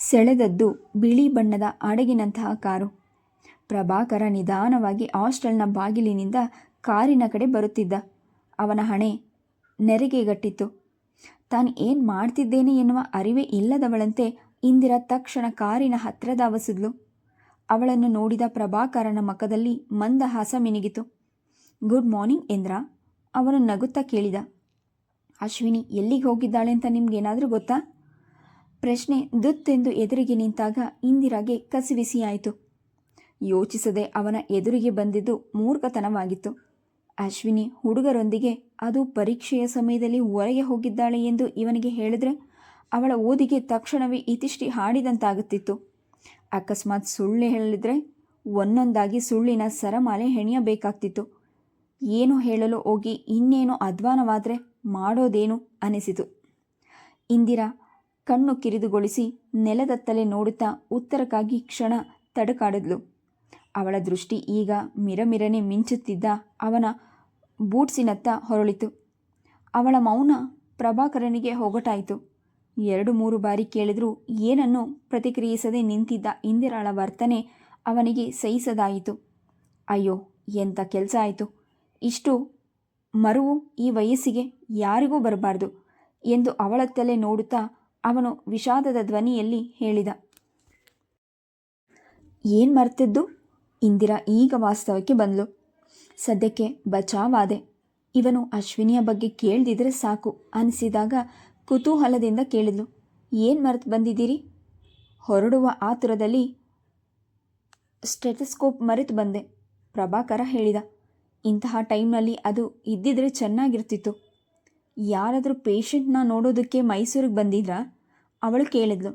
ಸೆಳೆದದ್ದು ಬಿಳಿ ಬಣ್ಣದ ಹಡಗಿನಂತಹ ಕಾರು. ಪ್ರಭಾಕರ ನಿಧಾನವಾಗಿ ಹಾಸ್ಟೆಲ್ನ ಬಾಗಿಲಿನಿಂದ ಕಾರಿನ ಕಡೆ ಬರುತ್ತಿದ್ದ. ಅವನ ಹಣೆ ನೆರಿಗೆಗಟ್ಟಿತ್ತು. ತಾನು ಏನು ಮಾಡ್ತಿದ್ದೇನೆ ಎನ್ನುವ ಅರಿವೇ ಇಲ್ಲದವಳಂತೆ ಇಂದಿರ ತಕ್ಷಣ ಕಾರಿನ ಹತ್ರ ಧಾವಿಸಿದ್ಲು. ಅವಳನ್ನು ನೋಡಿದ ಪ್ರಭಾಕರನ ಮಖದಲ್ಲಿ ಮಂದ ಹಾಸ ಮಿನುಗಿತು. ಗುಡ್ ಮಾರ್ನಿಂಗ್ ಎಂದ್ರ ಅವನು ನಗುತ್ತಾ ಕೇಳಿದ. ಅಶ್ವಿನಿ ಎಲ್ಲಿಗೆ ಹೋಗಿದ್ದಾಳೆ ಅಂತ ನಿಮ್ಗೇನಾದರೂ ಗೊತ್ತಾ? ಪ್ರಶ್ನೆ ದುತ್ತೆಂದು ಎದುರಿಗೆ ನಿಂತಾಗ ಇಂದಿರಾಗೆ ಕಸಿವಿಸಿಯಾಯಿತು. ಯೋಚಿಸದೆ ಅವನ ಎದುರಿಗೆ ಬಂದಿದ್ದು ಮೂರ್ಖತನವಾಗಿತ್ತು. ಅಶ್ವಿನಿ ಹುಡುಗರೊಂದಿಗೆ ಅದು ಪರೀಕ್ಷೆಯ ಸಮಯದಲ್ಲಿ ಹೊರಗೆ ಹೋಗಿದ್ದಾಳೆ ಎಂದು ಇವನಿಗೆ ಹೇಳಿದ್ರೆ ಅವಳ ಓದಿಗೆ ತಕ್ಷಣವೇ ಇತಿಷ್ಟಿ ಹಾಡಿದಂತಾಗುತ್ತಿತ್ತು. ಅಕಸ್ಮಾತ್ ಸುಳ್ಳು ಹೇಳಿದ್ರೆ ಒಂದೊಂದಾಗಿ ಸುಳ್ಳಿನ ಸರಮಾಲೆ ಹೆಣೆಯಬೇಕಾಗ್ತಿತ್ತು. ಏನು ಹೇಳಲು ಹೋಗಿ ಇನ್ನೇನು ಅಧ್ವಾನವಾದರೆ ಮಾಡೋದೇನು ಅನಿಸಿತು ಇಂದಿರಾ ಕಣ್ಣು ಕಿರಿದುಗೊಳಿಸಿ ನೆಲದತ್ತಲೆ ನೋಡುತ್ತಾ ಉತ್ತರಕ್ಕಾಗಿ ಕ್ಷಣ ತಡಕಾಡಿದ್ಲು. ಅವಳ ದೃಷ್ಟಿ ಈಗ ಮಿರಮಿರನೆ ಮಿಂಚುತ್ತಿದ್ದ ಅವನ ಬೂಟ್ಸಿನತ್ತ ಹೊರಳಿತು. ಅವಳ ಮೌನ ಪ್ರಭಾಕರನಿಗೆ ಹೊಗಟಾಯಿತು. ಎರಡು ಮೂರು ಬಾರಿ ಕೇಳಿದರೂ ಏನನ್ನೂ ಪ್ರತಿಕ್ರಿಯಿಸದೆ ನಿಂತಿದ್ದ ಇಂದಿರಾಳ ವರ್ತನೆ ಅವನಿಗೆ ಸಹಿಸದಾಯಿತು. ಅಯ್ಯೋ ಎಂಥ ಕೆಲಸ ಆಯಿತು? ಇಷ್ಟು ಮರುವು ಈ ವಯಸ್ಸಿಗೆ ಯಾರಿಗೂ ಬರಬಾರ್ದು ಎಂದು ಅವಳತ್ತಲೇ ನೋಡುತ್ತಾ ಅವನು ವಿಷಾದದ ಧ್ವನಿಯಲ್ಲಿ ಹೇಳಿದ, ಏನು ಮರ್ತಿದ್ದು? ಇಂದಿರಾ ಈಗ ವಾಸ್ತವಕ್ಕೆ ಬಂದ್ಲು. ಸದ್ಯಕ್ಕೆ ಬಚಾವಾದೆ. ಇವನು ಅಶ್ವಿನಿಯ ಬಗ್ಗೆ ಕೇಳ್ದಿದ್ರೆ ಸಾಕು ಅನಿಸಿದಾಗ ಕುತೂಹಲದಿಂದ ಕೇಳಿದ್ಲು, ಏನು ಮರೆತು ಬಂದಿದ್ದೀರಿ? ಹೊರಡುವ ಆತುರದಲ್ಲಿ ಸ್ಟೆಥಸ್ಕೋಪ್ ಮರೆತು ಬಂದೆ, ಪ್ರಭಾಕರ ಹೇಳಿದ, ಇಂತಹ ಟೈಮ್ನಲ್ಲಿ ಅದು ಇದ್ದಿದ್ರೆ ಚೆನ್ನಾಗಿರ್ತಿತ್ತು. ಯಾರಾದರೂ ಪೇಷಂಟ್ನ ನೋಡೋದಕ್ಕೆ ಮೈಸೂರಿಗೆ ಬಂದಿದ್ರಾ? ಅವಳು ಕೇಳಿದ್ಲು.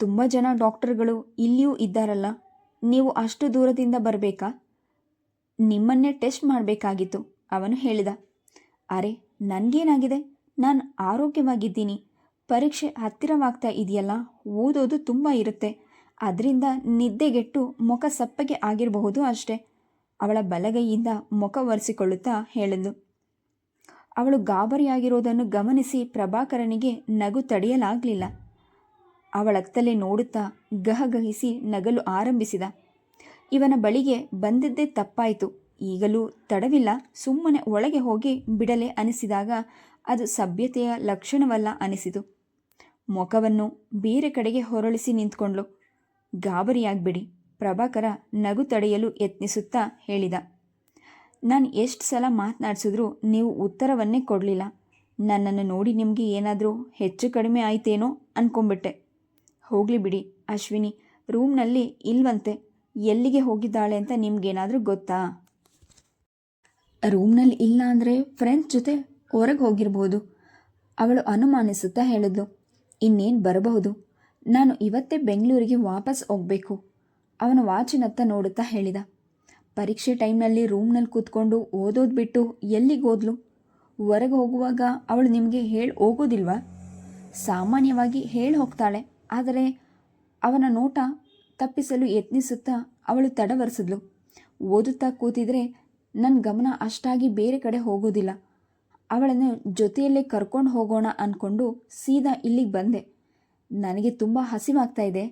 ತುಂಬ ಜನ ಡಾಕ್ಟರ್ಗಳು ಇಲ್ಲಿಯೂ ಇದ್ದಾರಲ್ಲ, ನೀವು ಅಷ್ಟು ದೂರದಿಂದ ಬರಬೇಕಾ? ನಿಮ್ಮನ್ನೇ ಟೆಸ್ಟ್ ಮಾಡಬೇಕಾಗಿತ್ತು, ಅವನು ಹೇಳಿದ. ಅರೆ, ನನಗೇನಾಗಿದೆ? ನಾನು ಆರೋಗ್ಯವಾಗಿದ್ದೀನಿ. ಪರೀಕ್ಷೆ ಹತ್ತಿರವಾಗ್ತಾ ಇದೆಯಲ್ಲ, ಓದೋದು ತುಂಬ ಇರುತ್ತೆ. ಅದರಿಂದ ನಿದ್ದೆಗೆಟ್ಟು ಮುಖ ಸಪ್ಪಗೆ ಆಗಿರಬಹುದು ಅಷ್ಟೆ. ಅವಳ ಬಲಗೈಯಿಂದ ಮುಖ ಒರೆಸಿಕೊಳ್ಳುತ್ತಾ ಹೇಳಿದ್ಲು. ಅವಳು ಗಾಬರಿಯಾಗಿರೋದನ್ನು ಗಮನಿಸಿ ಪ್ರಭಾಕರನಿಗೆ ನಗು ತಡೆಯಲಾಗಲಿಲ್ಲ. ಅವಳತ್ತಲೇ ನೋಡುತ್ತಾ ಗಹಗಹಿಸಿ ನಗಲು ಆರಂಭಿಸಿದ. ಇವನ ಬಳಿಗೆ ಬಂದಿದ್ದೇ ತಪ್ಪಾಯಿತು. ಈಗಲೂ ತಡವಿಲ್ಲ. ಸುಮ್ಮನೆ ಒಳಗೆ ಹೋಗಿ ಬಿಡಲೆ ಅನಿಸಿದಾಗ ಅದು ಸಭ್ಯತೆಯ ಲಕ್ಷಣವಲ್ಲ ಅನಿಸಿತು. ಮುಖವನ್ನು ಬೇರೆ ಕಡೆಗೆ ಹೊರಳಿಸಿ ನಿಂತ್ಕೊಂಡ್ಲು. ಗಾಬರಿಯಾಗ್ಬಿಡಿ. ಪ್ರಭಾಕರ ನಗು ತಡೆಯಲು ಯತ್ನಿಸುತ್ತಾ ಹೇಳಿದ. ನಾನು ಎಷ್ಟು ಸಲ ಮಾತನಾಡಿಸಿದ್ರು ನೀವು ಉತ್ತರವನ್ನೇ ಕೊಡಲಿಲ್ಲ. ನನ್ನನ್ನು ನೋಡಿ ನಿಮಗೆ ಏನಾದರೂ ಹೆಚ್ಚು ಕಡಿಮೆ ಆಯ್ತೇನೋ ಅನ್ಕೊಂಬಿಟ್ಟೆ. ಹೋಗಲಿ ಬಿಡಿ ಅಶ್ವಿನಿ, ರೂಮ್ನಲ್ಲಿ ಇಲ್ವಂತೆ. ಎಲ್ಲಿಗೆ ಹೋಗಿದ್ದಾಳೆ ಅಂತ ನಿಮಗೇನಾದರೂ ಗೊತ್ತಾ? ರೂಮ್ನಲ್ಲಿ ಇಲ್ಲ ಅಂದರೆ ಫ್ರೆಂಡ್ಸ್ ಜೊತೆ ಹೊರಗೆ ಹೋಗಿರ್ಬೋದು. ಅವಳು ಅನುಮಾನಿಸುತ್ತಾ ಹೇಳಿದ್ಲು. ಇನ್ನೇನು ಬರಬಹುದು? ನಾನು ಇವತ್ತೇ ಬೆಂಗಳೂರಿಗೆ ವಾಪಸ್ ಹೋಗಬೇಕು. ಅವನ ವಾಚಿನತ್ತ ನೋಡುತ್ತಾ ಹೇಳಿದ. ಪರೀಕ್ಷೆ ಟೈಮ್ನಲ್ಲಿ ರೂಮ್ನಲ್ಲಿ ಕೂತ್ಕೊಂಡು ಓದೋದು ಬಿಟ್ಟು ಎಲ್ಲಿಗೆ ಓದ್ಲು? ಹೊರಗೆ ಹೋಗುವಾಗ ಅವಳು ನಿಮಗೆ ಹೇಳಿ ಹೋಗೋದಿಲ್ವಾ? ಸಾಮಾನ್ಯವಾಗಿ ಹೇಳಿ ಹೋಗ್ತಾಳೆ, ಆದರೆ ಅವನ ನೋಟ ತಪ್ಪಿಸಲು ಯತ್ನಿಸುತ್ತಾ ಅವಳು ತಡವರೆಸಿದ್ಲು. ಓದುತ್ತಾ ಕೂತಿದ್ರೆ ನನ್ನ ಗಮನ ಅಷ್ಟಾಗಿ ಬೇರೆ ಕಡೆ ಹೋಗೋದಿಲ್ಲ. ಅವಳನ್ನು ಜೊತೆಯಲ್ಲೇ ಕರ್ಕೊಂಡು ಹೋಗೋಣ ಅಂದ್ಕೊಂಡು ಸೀದಾ ಇಲ್ಲಿಗೆ ಬಂದೆ. ನನಗೆ ತುಂಬ ಹಸಿವಾಗ್ತಾ ಇದೆ.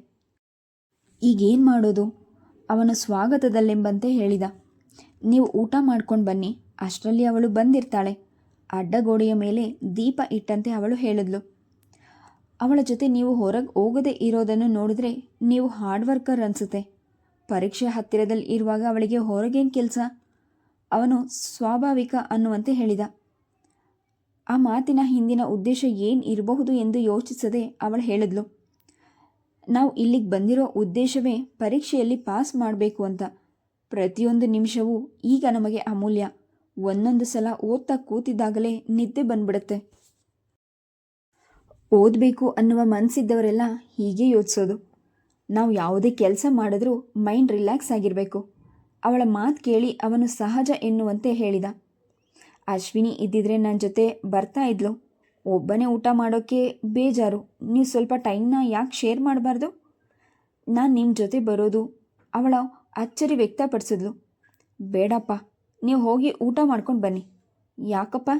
ಈಗೇನು ಮಾಡೋದು? ಅವನು ಸ್ವಾಗತದಲ್ಲೆಂಬಂತೆ ಹೇಳಿದ. ನೀವು ಊಟ ಮಾಡ್ಕೊಂಡು ಬನ್ನಿ. ಅಷ್ಟರಲ್ಲಿ ಅವಳು ಬಂದಿರ್ತಾಳೆ. ಅಡ್ಡಗೋಡೆಯ ಮೇಲೆ ದೀಪ ಇಟ್ಟಂತೆ ಅವಳು ಹೇಳಿದ್ಲು. ಅವಳ ಜೊತೆ ನೀವು ಹೊರಗೆ ಹೋಗದೆ ಇರೋದನ್ನು ನೋಡಿದ್ರೆ ನೀವು ಹಾರ್ಡ್ ವರ್ಕರ್ ಅನಿಸುತ್ತೆ. ಪರೀಕ್ಷೆ ಹತ್ತಿರದಲ್ಲಿ ಇರುವಾಗ ಅವಳಿಗೆ ಹೊರಗೇನು ಕೆಲಸ? ಅವನು ಸ್ವಾಭಾವಿಕ ಅನ್ನುವಂತೆ ಹೇಳಿದ. ಆ ಮಾತಿನ ಹಿಂದಿನ ಉದ್ದೇಶ ಏನು ಇರಬಹುದು ಎಂದು ಯೋಚಿಸದೆ ಅವಳು ಹೇಳಿದ್ಲು. ನಾವು ಇಲ್ಲಿಗೆ ಬಂದಿರೋ ಉದ್ದೇಶವೇ ಪರೀಕ್ಷೆಯಲ್ಲಿ ಪಾಸ್ ಮಾಡಬೇಕು ಅಂತ. ಪ್ರತಿಯೊಂದು ನಿಮಿಷವೂ ಈಗ ನಮಗೆ ಅಮೂಲ್ಯ. ಒಂದೊಂದು ಸಲ ಓದ್ತಾ ಕೂತಿದ್ದಾಗಲೇ ನಿದ್ದೆ ಬಂದ್ಬಿಡುತ್ತೆ. ಓದಬೇಕು ಅನ್ನುವ ಮನಸ್ಸಿದ್ದವರೆಲ್ಲ ಹೀಗೆ ಯೋಚಿಸೋದು. ನಾವು ಯಾವುದೇ ಕೆಲಸ ಮಾಡಿದ್ರೂ ಮೈಂಡ್ ರಿಲ್ಯಾಕ್ಸ್ ಆಗಿರಬೇಕು. ಅವಳ ಮಾತು ಕೇಳಿ ಅವನು ಸಹಜ ಎನ್ನುವಂತೆ ಹೇಳಿದ. ಅಶ್ವಿನಿ ಇದ್ದಿದ್ರೆ ನನ್ನ ಜೊತೆ ಬರ್ತಾ ಇದ್ಲು. ಒಬ್ಬನೇ ಊಟ ಮಾಡೋಕ್ಕೆ ಬೇಜಾರು. ನೀವು ಸ್ವಲ್ಪ ಟೈಮ್ನ ಯಾಕೆ ಶೇರ್ ಮಾಡಬಾರ್ದು? ನಾನು ನಿಮ್ಮ ಜೊತೆ ಬರೋದು, ಅವಳ ಅಚ್ಚರಿ ವ್ಯಕ್ತಪಡಿಸಿದ್ಲು ಬೇಡಪ್ಪ, ನೀವು ಹೋಗಿ ಊಟ ಮಾಡ್ಕೊಂಡು ಬನ್ನಿ. ಯಾಕಪ್ಪ?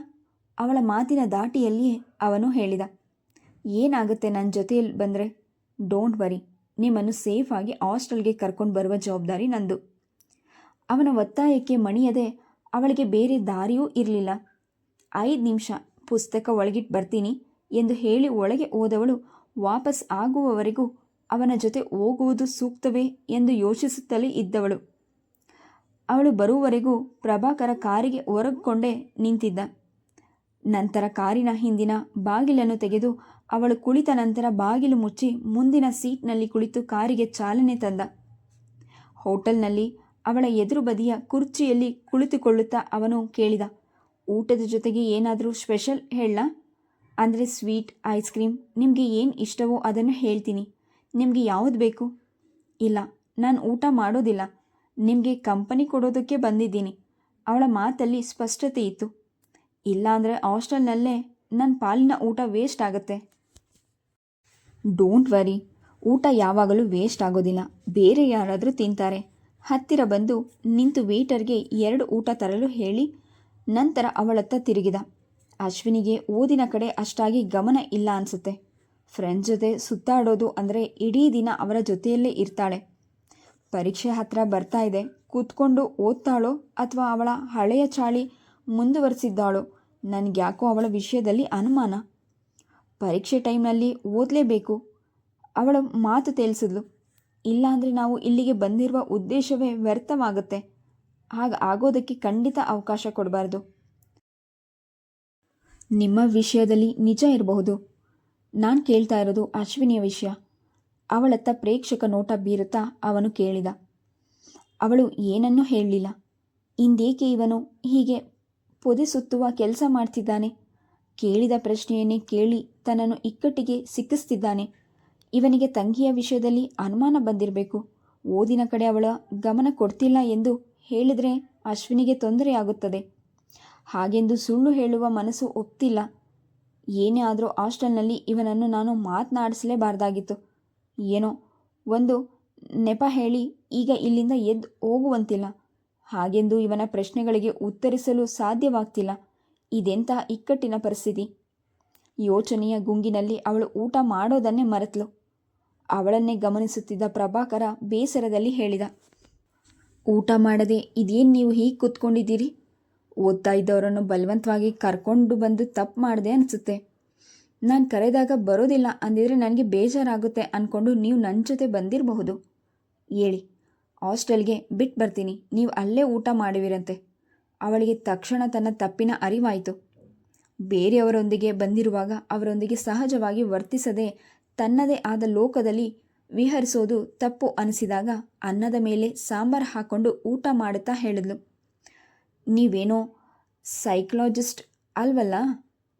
ಅವಳ ಮಾತಿನ ದಾಟಿಯಲ್ಲಿ ಅವನು ಹೇಳಿದ. ಏನಾಗುತ್ತೆ ನನ್ನ ಜೊತೆಯಲ್ಲಿ ಬಂದರೆ? ಡೋಂಟ್ ವರಿ ನಿಮ್ಮನ್ನು ಸೇಫಾಗಿ ಹಾಸ್ಟೆಲ್ಗೆ ಕರ್ಕೊಂಡು ಬರುವ ಜವಾಬ್ದಾರಿ ನಂದು. ಅವನ ಒತ್ತಾಯಕ್ಕೆ ಮಣಿಯದೆ ಅವಳಿಗೆ ಬೇರೆ ದಾರಿಯೂ ಇರಲಿಲ್ಲ. ಐದು ನಿಮಿಷ ಪುಸ್ತಕ ಒಳಗಿಟ್ಟು ಬರ್ತೀನಿ ಎಂದು ಹೇಳಿ ಒಳಗೆ ಹೋದವಳು, ವಾಪಸ್ ಆಗುವವರೆಗೂ ಅವನ ಜೊತೆ ಹೋಗುವುದು ಸೂಕ್ತವೇ ಎಂದು ಯೋಚಿಸುತ್ತಲೇ ಇದ್ದವಳು. ಅವಳು ಬರುವವರೆಗೂ ಪ್ರಭಾಕರ ಕಾರಿಗೆ ಹೊರಗೊಂಡೇ ನಿಂತಿದ್ದ. ನಂತರ ಕಾರಿನ ಹಿಂದಿನ ಬಾಗಿಲನ್ನು ತೆಗೆದು ಅವಳು ಕುಳಿತ ನಂತರ ಬಾಗಿಲು ಮುಚ್ಚಿ ಮುಂದಿನ ಸೀಟ್ನಲ್ಲಿ ಕುಳಿತು ಕಾರಿಗೆ ಚಾಲನೆ ತಂದ. ಹೋಟೆಲ್ನಲ್ಲಿ ಅವಳ ಎದುರು ಬದಿಯ ಕುರ್ಚಿಯಲ್ಲಿ ಕುಳಿತುಕೊಳ್ಳುತ್ತಾ ಅವನು ಕೇಳಿದ ಊಟದ ಜೊತೆಗೆ ಏನಾದರೂ ಸ್ಪೆಷಲ್ ಹೇಳ ಅಂದರೆ ಸ್ವೀಟ್, ಐಸ್ ಕ್ರೀಮ್, ನಿಮಗೆ ಏನು ಇಷ್ಟವೋ ಅದನ್ನು ಹೇಳ್ತೀನಿ. ನಿಮಗೆ ಯಾವುದು ಬೇಕು? ಇಲ್ಲ, ನಾನು ಊಟ ಮಾಡೋದಿಲ್ಲ. ನಿಮಗೆ ಕಂಪನಿ ಕೊಡೋದಕ್ಕೆ ಬಂದಿದ್ದೀನಿ. ಅವಳ ಮಾತಲ್ಲಿ ಸ್ಪಷ್ಟತೆ ಇತ್ತು. ಇಲ್ಲ ಅಂದರೆ ಹಾಸ್ಟೆಲ್ನಲ್ಲೇ ನನ್ನ ಪಾಲಿನ ಊಟ ವೇಸ್ಟ್ ಆಗುತ್ತೆ. ಡೋಂಟ್ ವರಿ ಊಟ ಯಾವಾಗಲೂ ವೇಸ್ಟ್ ಆಗೋದಿಲ್ಲ. ಬೇರೆ ಯಾರಾದರೂ ತಿಂತಾರೆ. ಹತ್ತಿರ ಬಂದು ನಿಂತು ವೇಟರ್ಗೆ ಎರಡು ಊಟ ತರಲು ಹೇಳಿ ನಂತರ ಅವಳತ್ತ ತಿರುಗಿದ. ಅಶ್ವಿನಿಗೆ ಓದಿನ ಕಡೆ ಅಷ್ಟಾಗಿ ಗಮನ ಇಲ್ಲ ಅನಿಸುತ್ತೆ. ಫ್ರೆಂಡ್ ಜೊತೆ ಸುತ್ತಾಡೋದು ಅಂದರೆ ಇಡೀ ದಿನ ಅವರ ಜೊತೆಯಲ್ಲೇ ಇರ್ತಾಳೆ. ಪರೀಕ್ಷೆ ಹತ್ರ ಬರ್ತಾ ಇದೆ. ಕೂತ್ಕೊಂಡು ಓದ್ತಾಳೋ ಅಥವಾ ಅವಳ ಹಳೆಯ ಚಾಳಿ ಮುಂದುವರಿಸಿದ್ದಾಳೋ, ನನಗ್ಯಾಕೋ ಅವಳ ವಿಷಯದಲ್ಲಿ ಅನುಮಾನ. ಪರೀಕ್ಷೆ ಟೈಮ್ನಲ್ಲಿ ಓದಲೇಬೇಕು. ಅವಳ ಮಾತು ತೇಲ್ಸಿದ್ಲು. ಇಲ್ಲಾಂದರೆ ನಾವು ಇಲ್ಲಿಗೆ ಬಂದಿರುವ ಉದ್ದೇಶವೇ ವ್ಯರ್ಥವಾಗುತ್ತೆ. ಹಾಗೆ ಆಗೋದಕ್ಕೆ ಖಂಡಿತ ಅವಕಾಶ ಕೊಡಬಾರ್ದು. ನಿಮ್ಮ ವಿಷಯದಲ್ಲಿ ನಿಜ ಇರಬಹುದು. ನಾನು ಕೇಳ್ತಾ ಇರೋದು ಅಶ್ವಿನಿಯ ವಿಷಯ. ಅವಳತ್ತ ಪ್ರೇಕ್ಷಕ ನೋಟ ಬೀರುತ್ತಾ ಅವನು ಕೇಳಿದ. ಅವಳು ಏನನ್ನೂ ಹೇಳಲಿಲ್ಲ. ಇಂದೇಕೆ ಇವನು ಹೀಗೆ ಪೊದೆ ಸುತ್ತುವ ಕೆಲಸ ಮಾಡ್ತಿದ್ದಾನೆ? ಕೇಳಿದ ಪ್ರಶ್ನೆಯನ್ನೇ ಕೇಳಿ ತನ್ನನ್ನು ಇಕ್ಕಟ್ಟಿಗೆ ಸಿಕ್ಕಿಸ್ತಿದ್ದಾನೆ. ಇವನಿಗೆ ತಂಗಿಯ ವಿಷಯದಲ್ಲಿ ಅನುಮಾನ ಬಂದಿರಬೇಕು. ಓದಿನ ಕಡೆ ಅವಳ ಗಮನ ಕೊಡ್ತಿಲ್ಲ ಎಂದು ಹೇಳಿದರೆ ಅಶ್ವಿನಿಗೆ ತೊಂದರೆಯಾಗುತ್ತದೆ ಹಾಗೆಂದು ಸುಳ್ಳು ಹೇಳುವ ಮನಸ್ಸು ಒಪ್ತಿಲ್ಲ. ಏನೇ ಆದರೂ ಹಾಸ್ಟೆಲ್ನಲ್ಲಿ ಇವನನ್ನು ನಾನು ಮಾತನಾಡಿಸಲೇಬಾರ್ದಾಗಿತ್ತು. ಏನೋ ಒಂದು ನೆಪ ಹೇಳಿ ಈಗ ಇಲ್ಲಿಂದ ಎದ್ದು ಹೋಗುವಂತಿಲ್ಲ. ಹಾಗೆಂದು ಇವನ ಪ್ರಶ್ನೆಗಳಿಗೆ ಉತ್ತರಿಸಲು ಸಾಧ್ಯವಾಗ್ತಿಲ್ಲ. ಇದೆಂತಹ ಇಕ್ಕಟ್ಟಿನ ಪರಿಸ್ಥಿತಿ. ಯೋಚನೆಯ ಗುಂಗಿನಲ್ಲಿ ಅವಳು ಊಟ ಮಾಡೋದನ್ನೇ ಮರೆತಳು ಅವಳನ್ನೇ ಗಮನಿಸುತ್ತಿದ್ದ ಪ್ರಭಾಕರ ಬೇಸರದಲ್ಲಿ ಹೇಳಿದ. ಊಟ ಮಾಡದೆ ಇದೇನು ನೀವು ಹೀಗೆ ಕೂತ್ಕೊಂಡಿದ್ದೀರಿ? ಓದ್ತಾ ಇದ್ದವರನ್ನು ಬಲವಂತವಾಗಿ ಕರ್ಕೊಂಡು ಬಂದು ತಪ್ಪು ಮಾಡಿದೆ ಅನಿಸುತ್ತೆ. ನಾನು ಕರೆದಾಗ ಬರೋದಿಲ್ಲ ಅಂದಿದ್ರೆ ನನಗೆ ಬೇಜಾರಾಗುತ್ತೆ ಅಂದ್ಕೊಂಡು ನೀವು ನನ್ನ ಜೊತೆ ಬಂದಿರಬಹುದು. ಹೇಳಿ, ಹಾಸ್ಟೆಲ್ಗೆ ಬಿಟ್ಟು ಬರ್ತೀನಿ, ನೀವು ಅಲ್ಲೇ ಊಟ ಮಾಡುವಿರಂತೆ. ಅವಳಿಗೆ ತಕ್ಷಣ ತನ್ನ ತಪ್ಪಿನ ಅರಿವಾಯಿತು. ಬೇರೆಯವರೊಂದಿಗೆ ಬಂದಿರುವಾಗ ಅವರೊಂದಿಗೆ ಸಹಜವಾಗಿ ವರ್ತಿಸದೆ ತನ್ನದೇ ಆದ ಲೋಕದಲ್ಲಿ ವಿಹರಿಸೋದು ತಪ್ಪು ಅನಿಸಿದಾಗ ಅನ್ನದ ಮೇಲೆ ಸಾಂಬಾರು ಹಾಕ್ಕೊಂಡು ಊಟ ಮಾಡುತ್ತಾ ಹೇಳಿದ್ಲು. ನೀವೇನೋ ಸೈಕಲಾಜಿಸ್ಟ್ ಅಲ್ವಲ್ಲ?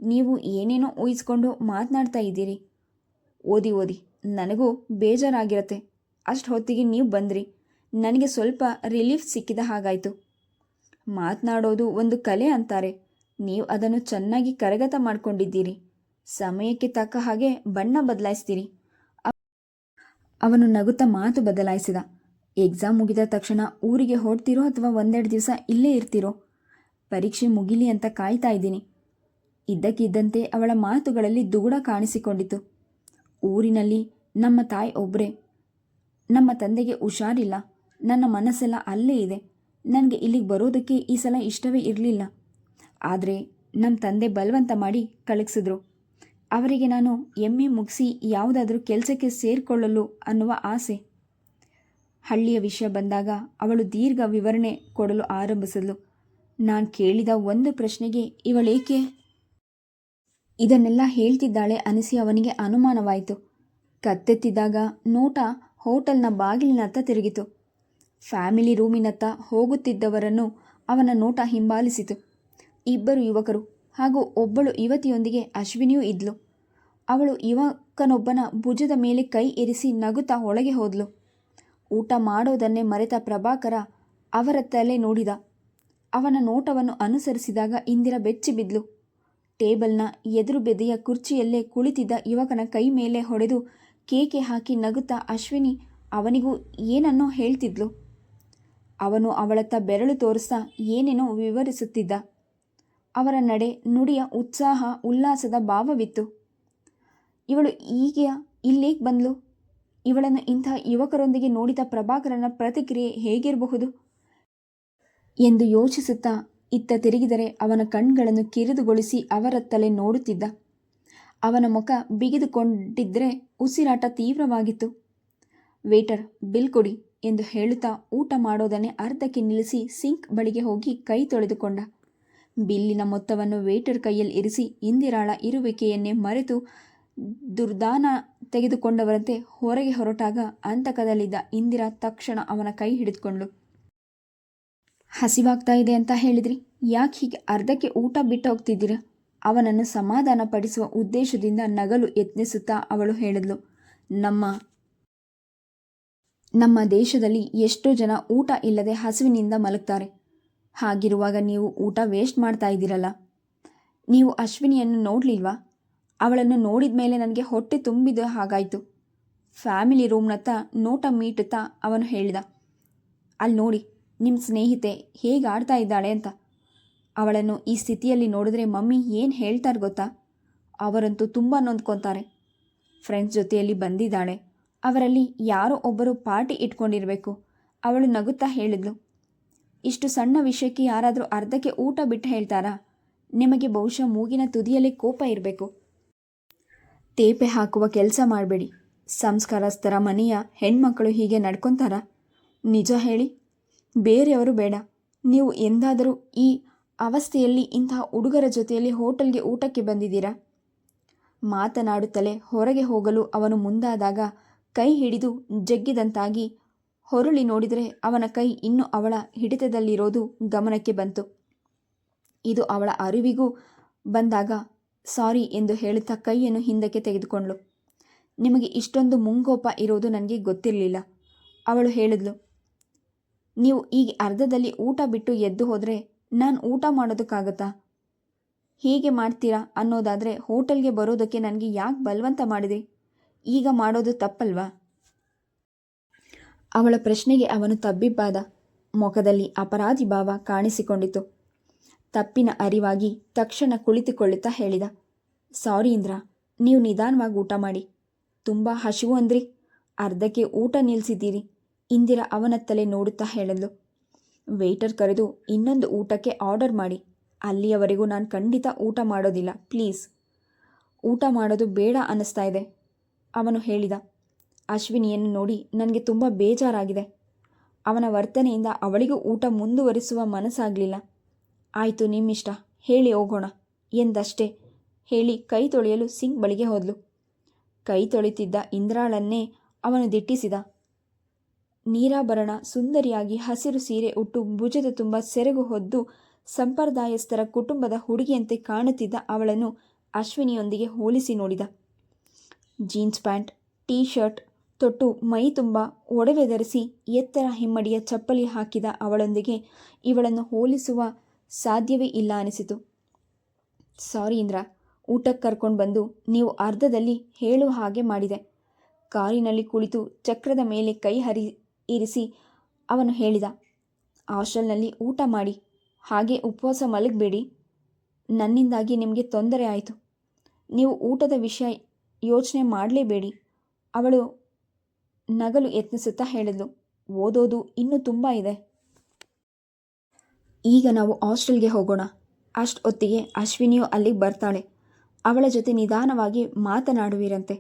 ನೀವು ಏನೇನೋ ಊಹಿಸ್ಕೊಂಡು ಮಾತನಾಡ್ತಾ ಇದ್ದೀರಿ. ಓದಿ ಓದಿ. ನನಗೂ ಬೇಜಾರಾಗಿರತ್ತೆ. ಅಷ್ಟು ಹೊತ್ತಿಗೆ ನೀವು ಬಂದ್ರಿ. ನನಗೆ ಸ್ವಲ್ಪ ರಿಲೀಫ್ ಸಿಕ್ಕಿದ ಹಾಗಾಯಿತು. ಮಾತನಾಡೋದು ಒಂದು ಕಲೆ ಅಂತಾರೆ. ನೀವು ಅದನ್ನು ಚೆನ್ನಾಗಿ ಕರಗತ ಮಾಡ್ಕೊಂಡಿದ್ದೀರಿ. ಸಮಯಕ್ಕೆ ತಕ್ಕ ಹಾಗೆ ಬಣ್ಣ ಬದಲಾಯಿಸ್ತೀರಿ. ಅವನು ನಗುತ್ತಾ ಮಾತು ಬದಲಾಯಿಸಿದ. ಎಕ್ಸಾಮ್ ಮುಗಿದ ತಕ್ಷಣ ಊರಿಗೆ ಹೊಡ್ತಿರೋ ಅಥವಾ ಒಂದೆರಡು ದಿವಸ ಇಲ್ಲೇ ಇರ್ತಿರೋ? ಪರೀಕ್ಷೆ ಮುಗಿಲಿ ಅಂತ ಕಾಯ್ತಾ ಇದ್ದೀನಿ. ಇದ್ದಕ್ಕಿದ್ದಂತೆ ಅವಳ ಮಾತುಗಳಲ್ಲಿ ದುಗುಡ ಕಾಣಿಸಿಕೊಂಡಿತು ಊರಿನಲ್ಲಿ ನಮ್ಮ ತಾಯಿ ಒಬ್ಬರೇ ನಮ್ಮ ತಂದೆಗೆ ಹುಷಾರಿಲ್ಲ. ನನ್ನ ಮನಸ್ಸೆಲ್ಲ ಅಲ್ಲೇ ಇದೆ. ನನಗೆ ಇಲ್ಲಿಗೆ ಬರೋದಕ್ಕೆ ಈ ಸಲ ಇಷ್ಟವೇ ಇರಲಿಲ್ಲ. ಆದರೆ ನಮ್ಮ ತಂದೆ ಬಲವಂತ ಮಾಡಿ ಕಳಗಿಸಿದ್ರು. ಅವರಿಗೆ ನಾನು ಎಮ್ಮೆ ಮುಗಿಸಿ ಯಾವುದಾದರೂ ಕೆಲಸಕ್ಕೆ ಸೇರಿಕೊಳ್ಳಲು ಅನ್ನುವ ಆಸೆ. ಹಳ್ಳಿಯ ವಿಷಯ ಬಂದಾಗ ಅವಳು ದೀರ್ಘ ವಿವರಣೆ ಕೊಡಲು ಆರಂಭಿಸಲು ನಾನು ಕೇಳಿದ ಒಂದು ಪ್ರಶ್ನೆಗೆ, ಇವಳೇಕೆ? ಇದನ್ನೆಲ್ಲ ಹೇಳ್ತಿದ್ದಾಳೆ ಅನಿಸಿ ಅವನಿಗೆ ಅನುಮಾನವಾಯಿತು. ಕತ್ತೆತ್ತಿದ್ದಾಗ ನೋಟ ಹೋಟೆಲ್ನ ಬಾಗಿಲಿನತ್ತ ತಿರುಗಿತು. ಫ್ಯಾಮಿಲಿ ರೂಮಿನತ್ತ ಹೋಗುತ್ತಿದ್ದವರನ್ನು ಅವನ ನೋಟ ಹಿಂಬಾಲಿಸಿತು. ಇಬ್ಬರು ಯುವಕರು ಹಾಗೂ ಒಬ್ಬಳು ಯುವತಿಯೊಂದಿಗೆ ಅಶ್ವಿನಿಯೂ ಇದ್ಲು. ಅವಳು ಯುವಕನೊಬ್ಬನ ಭುಜದ ಮೇಲೆ ಕೈ ಇರಿಸಿ ನಗುತ್ತಾ ಒಳಗೆ ಹೋದ್ಲು. ಊಟ ಮಾಡೋದನ್ನೇ ಮರೆತ ಪ್ರಭಾಕರ ಅವರ ತಲೆ ನೋಡಿದ. ಅವನ ನೋಟವನ್ನು ಅನುಸರಿಸಿದಾಗ ಇಂದಿರ ಬೆಚ್ಚಿ ಬಿದ್ಲು. ಟೇಬಲ್ನ ಎದುರು ಬೆದೆಯ ಕುರ್ಚಿಯಲ್ಲೇ ಕುಳಿತಿದ್ದ ಯುವಕನ ಕೈ ಮೇಲೆ ಹೊಡೆದು ಕೇಕೆ ಹಾಕಿ ನಗುತ್ತಾ ಅಶ್ವಿನಿ ಅವನಿಗೂ ಏನನ್ನೋ ಹೇಳ್ತಿದ್ಲು. ಅವನು ಅವಳತ್ತ ಬೆರಳು ತೋರಿಸ್ತಾ ಏನೇನೋ ವಿವರಿಸುತ್ತಿದ್ದ. ಅವರ ನಡೆ ನುಡಿಯ ಉತ್ಸಾಹ, ಉಲ್ಲಾಸದ ಭಾವವಿತ್ತು. ಇವಳು ಈಗ ಇಲ್ಲೇಗೆ ಬಂದಳು ಇವಳನ್ನು ಇಂಥ ಯುವಕರೊಂದಿಗೆ ನೋಡಿದ ಪ್ರಭಾಕರನ ಪ್ರತಿಕ್ರಿಯೆ ಹೇಗಿರಬಹುದು ಎಂದು ಯೋಚಿಸುತ್ತಾ ಇತ್ತ ತಿರುಗಿದರೆ ಅವನ ಕಣ್ಗಳನ್ನು ಕಿರಿದುಗೊಳಿಸಿ ಅವರ ತಲೆ ನೋಡುತ್ತಿದ್ದ. ಅವನ ಮುಖ ಬಿಗಿದುಕೊಂಡಿದ್ದರೆ ಉಸಿರಾಟ ತೀವ್ರವಾಗಿತ್ತು. ವೇಟರ್, ಬಿಲ್ ಕೊಡಿ ಎಂದು ಹೇಳುತ್ತಾ ಊಟ ಮಾಡೋದನ್ನೇ ಅರ್ಧಕ್ಕೆ ನಿಲ್ಲಿಸಿ ಸಿಂಕ್ ಬಳಿಗೆ ಹೋಗಿ ಕೈ ತೊಳೆದುಕೊಂಡ. ಬಿಲ್ಲಿನ ಮೊತ್ತವನ್ನು ವೇಟರ್ ಕೈಯಲ್ಲಿ ಇರಿಸಿ ಇಂದಿರಾಳ ಇರುವಿಕೆಯನ್ನೇ ಮರೆತು ದುರ್ದಾನ ತೆಗೆದುಕೊಂಡವರಂತೆ ಹೊರಗೆ ಹೊರಟಾಗ ಅಂತಕದಲ್ಲಿದ್ದ ಇಂದಿರಾ ತಕ್ಷಣ ಅವನ ಕೈ ಹಿಡಿದುಕೊಂಡ್ಳು. ಹಸಿವಾಗ್ತಾ ಇದೆ ಅಂತ ಹೇಳಿದ್ರಿ. ಯಾಕೆ ಹೀಗೆ ಅರ್ಧಕ್ಕೆ ಊಟ ಬಿಟ್ಟು ಹೋಗ್ತಿದ್ದೀರಾ? ಅವನನ್ನು ಸಮಾಧಾನ ಪಡಿಸುವ ಉದ್ದೇಶದಿಂದ ನಗಲು ಯತ್ನಿಸುತ್ತಾ ಅವಳು ಹೇಳಿದ್ಲು. ನಮ್ಮ ನಮ್ಮ ದೇಶದಲ್ಲಿ ಎಷ್ಟೋ ಜನ ಊಟ ಇಲ್ಲದೆ ಹಸುವಿನಿಂದ ಮಲಗ್ತಾರೆ. ಹಾಗಿರುವಾಗ ನೀವು ಊಟ ವೇಸ್ಟ್ ಮಾಡ್ತಾ ಇದ್ದೀರಲ್ಲ. ನೀವು ಅಶ್ವಿನಿಯನ್ನು ನೋಡಲಿಲ್ವಾ? ಅವಳನ್ನು ನೋಡಿದ ಮೇಲೆ ನನಗೆ ಹೊಟ್ಟೆ ತುಂಬಿದ ಹಾಗಾಯಿತು. ಫ್ಯಾಮಿಲಿ ರೂಮ್ನತ್ತ ನೋಟ ಮೀಟುತ್ತಾ ಅವನು ಹೇಳಿದ ಅಲ್ಲಿ ನೋಡಿ ನಿಮ್ಮ ಸ್ನೇಹಿತೆ ಹೇಗೆ ಆಡ್ತಾ ಇದ್ದಾಳೆ ಅಂತ. ಅವಳನ್ನು ಈ ಸ್ಥಿತಿಯಲ್ಲಿ ನೋಡಿದ್ರೆ ಮಮ್ಮಿ ಏನು ಹೇಳ್ತಾರೆ ಗೊತ್ತಾ? ಅವರಂತೂ ತುಂಬ ನೊಂದ್ಕೊತಾರೆ. ಫ್ರೆಂಡ್ಸ್ ಜೊತೆಯಲ್ಲಿ ಬಂದಿದ್ದಾಳೆ. ಅವರಲ್ಲಿ ಯಾರೋ ಒಬ್ಬರು ಪಾರ್ಟಿ ಇಟ್ಕೊಂಡಿರಬೇಕು. ಅವಳು ನಗುತ್ತಾ ಹೇಳಿದ್ಲು ಇಷ್ಟು ಸಣ್ಣ ವಿಷಯಕ್ಕೆ ಯಾರಾದರೂ ಅರ್ಧಕ್ಕೆ ಊಟ ಬಿಟ್ಟು ಹೇಳ್ತಾರಾ? ನಿಮಗೆ ಬಹುಶಃ ಮೂಗಿನ ತುದಿಯಲ್ಲಿ ಕೋಪ ಇರಬೇಕು. ತೇಪೆ ಹಾಕುವ ಕೆಲಸ ಮಾಡಬೇಡಿ. ಸಂಸ್ಕಾರಸ್ಥರ ಮನೆಯ ಹೆಣ್ಮಕ್ಕಳು ಹೀಗೆ ನಡ್ಕೊತಾರ? ನಿಜ ಹೇಳಿ. ಬೇರೆಯವರು ಬೇಡ. ನೀವು ಎಂದಾದರೂ ಈ ಅವಸ್ಥೆಯಲ್ಲಿ ಇಂತಹ ಹುಡುಗರ ಜೊತೆಯಲ್ಲಿ ಹೋಟೆಲ್ಗೆ ಊಟಕ್ಕೆ ಬಂದಿದ್ದೀರಾ? ಮಾತನಾಡುತ್ತಲೇ ಹೊರಗೆ ಹೋಗಲು ಅವನು ಮುಂದಾದಾಗ ಕೈ ಹಿಡಿದು ಜಗ್ಗಿದಂತಾಗಿ ಹೊರಳಿ ನೋಡಿದರೆ ಅವನ ಕೈ ಇನ್ನು ಅವಳ ಹಿಡಿತದಲ್ಲಿರೋದು ಗಮನಕ್ಕೆ ಬಂತು. ಇದು ಅವಳ ಅರಿವಿಗೂ ಬಂದಾಗ ಸಾರಿ ಎಂದು ಹೇಳುತ್ತಾ ಕೈಯನ್ನು ಹಿಂದಕ್ಕೆ ತೆಗೆದುಕೊಂಡಳು. ನಿಮಗೆ ಇಷ್ಟೊಂದು ಮುಂಗೋಪ ಇರೋದು ನನಗೆ ಗೊತ್ತಿರಲಿಲ್ಲ. ಅವಳು ಹೇಳಿದ್ಲು, ನೀವು ಈಗ ಅರ್ಧದಲ್ಲಿ ಊಟ ಬಿಟ್ಟು ಎದ್ದು ಹೋದರೆ ನಾನು ಊಟ ಮಾಡೋದಕ್ಕಾಗತ್ತಾ? ಹೀಗೆ ಮಾಡ್ತೀರಾ ಅನ್ನೋದಾದರೆ ಹೋಟೆಲ್ಗೆ ಬರೋದಕ್ಕೆ ನನಗೆ ಯಾಕೆ ಬಲವಂತ ಮಾಡಿದೆ? ಈಗ ಮಾಡೋದು ತಪ್ಪಲ್ವಾ? ಅವಳ ಪ್ರಶ್ನೆಗೆ ಅವನು ತಬ್ಬಿಬ್ಬಾದ ಮುಖದಲ್ಲಿ ಅಪರಾಧಿ ಭಾವ ಕಾಣಿಸಿಕೊಂಡಿತು. ತಪ್ಪಿನ ಅರಿವಾಗಿ ತಕ್ಷಣ ಕುಳಿತುಕೊಳ್ಳುತ್ತಾ ಹೇಳಿದ, ಸಾರಿ ಇಂದ್ರ, ನೀವು ನಿಧಾನವಾಗಿ ಊಟ ಮಾಡಿ. ತುಂಬ ಹಸಿವು ಅಂದ್ರಿ. ಅರ್ಧಕ್ಕೆ ಊಟ ನಿಲ್ಲಿಸಿದ್ದೀರಿ ಇಂದಿರ ಅವನತ್ತಲೇ ನೋಡುತ್ತಾ ಹೇಳಲು, ವೇಟರ್ ಕರೆದು ಇನ್ನೊಂದು ಊಟಕ್ಕೆ ಆರ್ಡರ್ ಮಾಡಿ. ಅಲ್ಲಿಯವರೆಗೂ ನಾನು ಖಂಡಿತ ಊಟ ಮಾಡೋದಿಲ್ಲ, ಪ್ಲೀಸ್. ಊಟ ಮಾಡೋದು ಬೇಡ ಅನ್ನಿಸ್ತಾ ಇದೆ, ಅವನು ಹೇಳಿದ ಅಶ್ವಿನಿಯನ್ನು ನೋಡಿ ನನಗೆ ತುಂಬ ಬೇಜಾರಾಗಿದೆ. ಅವನ ವರ್ತನೆಯಿಂದ ಅವಳಿಗೂ ಊಟ ಮುಂದುವರಿಸುವ ಮನಸ್ಸಾಗಲಿಲ್ಲ. ಆಯಿತು ನಿಮ್ಮಿಷ್ಟ, ಹೇಳಿ ಹೋಗೋಣ ಎಂದಷ್ಟೇ ಹೇಳಿ ಕೈ ತೊಳೆಯಲು ಸಿಂಗ್ ಬಳಿಗೆ ಹೋದ್ಲು. ಕೈ ತೊಳಿತಿದ್ದ ಇಂದ್ರಾಳನ್ನೇ ಅವನು ದಿಟ್ಟಿಸಿದ. ನೀರಾಭರಣ ಸುಂದರಿಯಾಗಿ ಹಸಿರು ಸೀರೆ ಉಟ್ಟು ಭುಜದ ತುಂಬ ಸೆರಗು ಹೊದ್ದು ಸಂಪ್ರದಾಯಸ್ಥರ ಕುಟುಂಬದ ಹುಡುಗಿಯಂತೆ ಕಾಣುತ್ತಿದ್ದ ಅವಳನ್ನು ಅಶ್ವಿನಿಯೊಂದಿಗೆ ಹೋಲಿಸಿ ನೋಡಿದ. ಜೀನ್ಸ್ ಪ್ಯಾಂಟ್, ಟೀ ಶರ್ಟ್ ತೊಟ್ಟು ಮೈ ತುಂಬ ಒಡವೆ ಧರಿಸಿ ಎತ್ತರ ಹಿಮ್ಮಡಿಯ ಚಪ್ಪಲಿ ಹಾಕಿದ ಅವಳೊಂದಿಗೆ ಇವಳನ್ನು ಹೋಲಿಸುವ ಸಾಧ್ಯವೇ ಇಲ್ಲ ಅನಿಸಿತು. ಸಾರಿ ಇಂದ್ರ, ಊಟಕ್ಕೆ ಕರ್ಕೊಂಡು ಬಂದು ನೀವು ಅರ್ಧದಲ್ಲಿ ಹೇಳುವ ಹಾಗೆ ಮಾಡಿದೆ. ಕಾರಿನಲ್ಲಿ ಕುಳಿತು ಚಕ್ರದ ಮೇಲೆ ಕೈ ಹರಿ ಇರಿಸಿ ಅವನು ಹೇಳಿದ, ಹಾಸ್ಟೆಲ್ನಲ್ಲಿ ಊಟ ಮಾಡಿ, ಹಾಗೆ ಉಪವಾಸ ಮಲಗಬೇಡಿ. ನನ್ನಿಂದಾಗಿ ನಿಮಗೆ ತೊಂದರೆ ಆಯಿತು. ನೀವು ಊಟದ ವಿಷಯ ಯೋಚನೆ ಮಾಡಲೇಬೇಡಿ. ಅವಳು ನಗಲು ಯತ್ನಿಸುತ್ತಾ ಹೇಳಿದ್ಲು. ಓದೋದು ಇನ್ನೂ ತುಂಬ ಇದೆ. ಈಗ ನಾವು ಹಾಸ್ಟೆಲ್ಗೆ ಹೋಗೋಣ. ಅಷ್ಟು ಹೊತ್ತಿಗೆ ಅಶ್ವಿನಿಯು ಅಲ್ಲಿಗೆ ಬರ್ತಾಳೆ. ಅವಳ ಜೊತೆ ನಿಧಾನವಾಗಿ ಮಾತನಾಡುವಿರಂತೆ.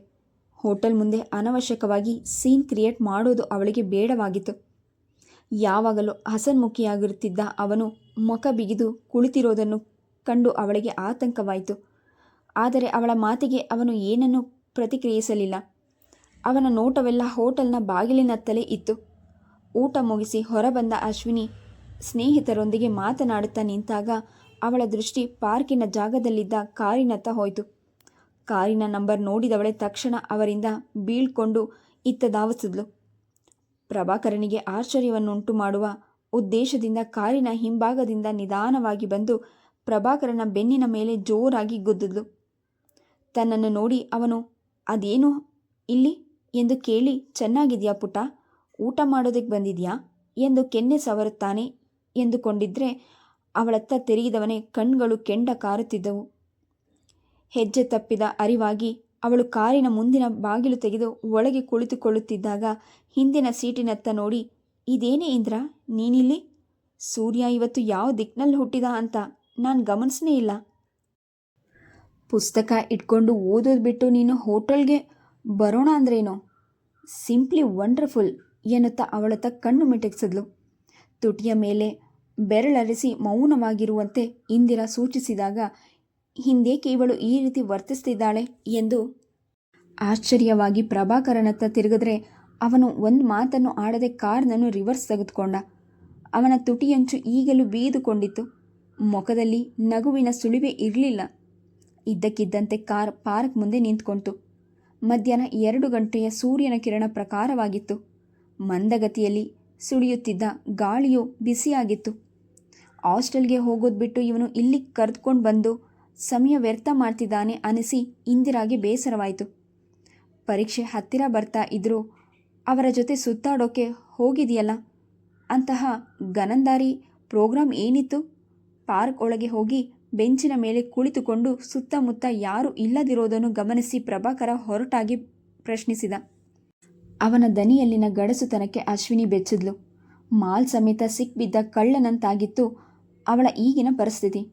ಹೋಟೆಲ್ ಮುಂದೆ ಅನವಶ್ಯಕವಾಗಿ ಸೀನ್ ಕ್ರಿಯೇಟ್ ಮಾಡೋದು ಅವಳಿಗೆ ಬೇಡವಾಗಿತ್ತು. ಯಾವಾಗಲೂ ಹಸನ್ಮುಖಿಯಾಗಿರುತ್ತಿದ್ದ ಅವನು ಮುಖ ಬಿಗಿದು ಕುಳಿತಿರೋದನ್ನು ಕಂಡು ಅವಳಿಗೆ ಆತಂಕವಾಯಿತು. ಆದರೆ ಅವಳ ಮಾತಿಗೆ ಅವನು ಏನನ್ನೂ ಪ್ರತಿಕ್ರಿಯಿಸಲಿಲ್ಲ. ಅವನ ನೋಟವೆಲ್ಲ ಹೋಟೆಲ್ನ ಬಾಗಿಲಿನತ್ತಲೇ ಇತ್ತು. ಊಟ ಮುಗಿಸಿ ಹೊರಬಂದ ಅಶ್ವಿನಿ ಸ್ನೇಹಿತರೊಂದಿಗೆ ಮಾತನಾಡುತ್ತಾ ನಿಂತಾಗ ಅವಳ ದೃಷ್ಟಿ ಪಾರ್ಕಿನ ಜಾಗದಲ್ಲಿದ್ದ ಕಾರಿನತ್ತ ಹೋಯಿತು. ಕಾರಿನ ನಂಬರ್ ನೋಡಿದವಳೆ ತಕ್ಷಣ ಅವರಿಂದ ಬೀಳ್ಕೊಂಡು ಇತ್ತ ಧಾವಿಸಿದ್ಲು. ಪ್ರಭಾಕರನಿಗೆ ಆಶ್ಚರ್ಯವನ್ನುಂಟು ಮಾಡುವ ಉದ್ದೇಶದಿಂದ ಕಾರಿನ ಹಿಂಭಾಗದಿಂದ ನಿಧಾನವಾಗಿ ಬಂದು ಪ್ರಭಾಕರನ ಬೆನ್ನಿನ ಮೇಲೆ ಜೋರಾಗಿ ಗುದ್ದಿದ್ಲು. ತನ್ನನ್ನು ನೋಡಿ ಅವನು, ಅದೇನು ಇಲ್ಲಿ? ಎಂದು ಕೇಳಿ, ಚೆನ್ನಾಗಿದೆಯಾ ಪುಟ ಊಟ ಮಾಡೋದಕ್ಕೆ ಬಂದಿದ್ಯಾ? ಎಂದು ಕೆನ್ನೆ ಸವರುತ್ತಾನೆ ಎಂದುಕೊಂಡಿದ್ರೆ ಅವಳತ್ತ ತಿರುಗಿದವನೇ ಕಣ್ಗಳು ಕೆಂಡ ಕಾರುತ್ತಿದ್ದವು. ಹೆಜ್ಜೆ ತಪ್ಪಿದ ಅರಿವಾಗಿ ಅವಳು ಕಾರಿನ ಮುಂದಿನ ಬಾಗಿಲು ತೆಗೆದು ಒಳಗೆ ಕುಳಿತುಕೊಳ್ಳುತ್ತಿದ್ದಾಗ ಹಿಂದಿನ ಸೀಟಿನತ್ತ ನೋಡಿ, ಇದೇನೇ ಇಂದ್ರ? ನೀನಿಲ್ಲಿ? ಸೂರ್ಯ ಇವತ್ತು ಯಾವ ದಿಕ್ಕಿನಲ್ಲಿ ಹುಟ್ಟಿದ ಅಂತ ನಾನು ಗಮನಿಸನೇ ಇಲ್ಲ. ಪುಸ್ತಕ ಇಟ್ಕೊಂಡು ಓದೋದು ಬಿಟ್ಟು ನೀನು ಹೋಟೆಲ್ಗೆ ಬರೋಣ ಅಂದ್ರೇನು? ಸಿಂಪ್ಲಿ ವಂಡರ್ಫುಲ್ ಎನ್ನುತ್ತಾ ಅವಳತ್ತ ಕಣ್ಣು ಮಿಟಕಿಸಿದ್ಲು. ತುಟಿಯ ಮೇಲೆ ಬೆರಳರಿಸಿ ಮೌನವಾಗಿರುವಂತೆ ಇಂದಿರ ಸೂಚಿಸಿದಾಗ, ಹಿಂದೇಕೆ ಇವಳು ಈ ರೀತಿ ವರ್ತಿಸ್ತಿದ್ದಾಳೆ ಎಂದು ಆಶ್ಚರ್ಯವಾಗಿ ಪ್ರಭಾಕರನತ್ತ ತಿರುಗಿದ್ರೆ ಅವನು ಒಂದು ಮಾತನ್ನು ಆಡದೆ ಕಾರ್ನನ್ನು ರಿವರ್ಸ್ ತೆಗೆದುಕೊಂಡ. ಅವನ ತುಟಿಯಂಚು ಈಗಲೂ ಬೀದುಕೊಂಡಿತ್ತು. ಮುಖದಲ್ಲಿ ನಗುವಿನ ಸುಳಿವೆ ಇರಲಿಲ್ಲ. ಇದ್ದಕ್ಕಿದ್ದಂತೆ ಕಾರ್ ಪಾರ್ಕ್ ಮುಂದೆ ನಿಂತ್ಕೊಂತು. ಮಧ್ಯಾಹ್ನ ಎರಡು ಗಂಟೆಯ ಸೂರ್ಯನ ಕಿರಣ ಪ್ರಕಾರವಾಗಿತ್ತು. ಮಂದಗತಿಯಲ್ಲಿ ಸುಳಿಯುತ್ತಿದ್ದ ಗಾಳಿಯು ಬಿಸಿಯಾಗಿತ್ತು. ಹಾಸ್ಟೆಲ್ಗೆ ಹೋಗೋದು ಬಿಟ್ಟು ಇವನು ಇಲ್ಲಿ ಕರೆದುಕೊಂಡು ಬಂದು ಸಮಯ ವ್ಯರ್ಥ ಮಾಡ್ತಿದ್ದಾನೆ ಅನಿಸಿ ಇಂದಿರಾಗೆ ಬೇಸರವಾಯಿತು. ಪರೀಕ್ಷೆ ಹತ್ತಿರ ಬರ್ತಾ ಇದ್ರೂ, ಅವರ ಜೊತೆ ಸುತ್ತಾಡೋಕೆ ಹೋಗಿದೆಯಲ್ಲ? ಅಂತಹ ಗನಂದಾರಿ ಪ್ರೋಗ್ರಾಂ ಏನಿತ್ತು? ಪಾರ್ಕ್ ಒಳಗೆ ಹೋಗಿ ಬೆಂಚಿನ ಮೇಲೆ ಕುಳಿತುಕೊಂಡು ಸುತ್ತಮುತ್ತ ಯಾರೂ ಇಲ್ಲದಿರೋದನ್ನು ಗಮನಿಸಿ ಪ್ರಭಾಕರ ಹೊರಟಾಗಿ ಪ್ರಶ್ನಿಸಿದ. ಅವನ ದನಿಯಲ್ಲಿನ ಗಡಸುತನಕ್ಕೆ ಅಶ್ವಿನಿ ಬೆಚ್ಚಿದ್ಲು. ಮಾಲ್ ಸಮೇತ ಸಿಕ್ಬಿದ್ದ ಕಳ್ಳನಂತಾಗಿತ್ತು ಅವಳ ಈಗಿನ ಪರಿಸ್ಥಿತಿ.